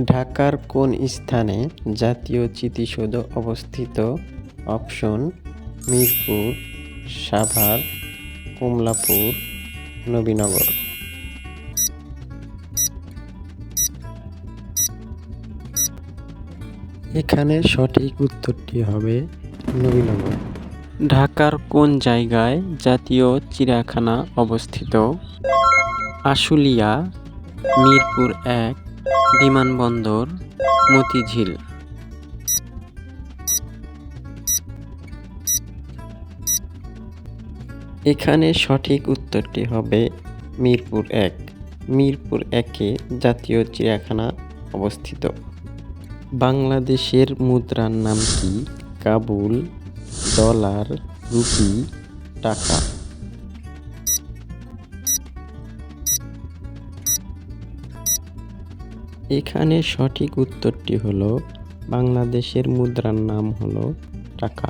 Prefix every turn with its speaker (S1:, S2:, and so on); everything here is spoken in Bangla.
S1: ঢাকার কোন স্থানে জাতীয় স্মৃতিসৌধ অবস্থিত? অপশন, মিরপুর, সাভার, কমলাপুর, নবীনগর। এখানে সঠিক উত্তরটি হবে নবীনগর। ঢাকার কোন জায়গায় জাতীয় চিড়িয়াখানা অবস্থিত? আশুলিয়া, মিরপুর এক বিমানবন্দর, মতিঝিল। এখানে সঠিক উত্তরটি হবে মিরপুর এক। মিরপুর একে জাতীয় চিড়িয়াখানা অবস্থিত। বাংলাদেশের মুদ্রার নাম কি? কাবুল, ডলার, রুপি, টাকা। এখানে সঠিক উত্তরটি হলো বাংলাদেশের মুদ্রার নাম হলো টাকা।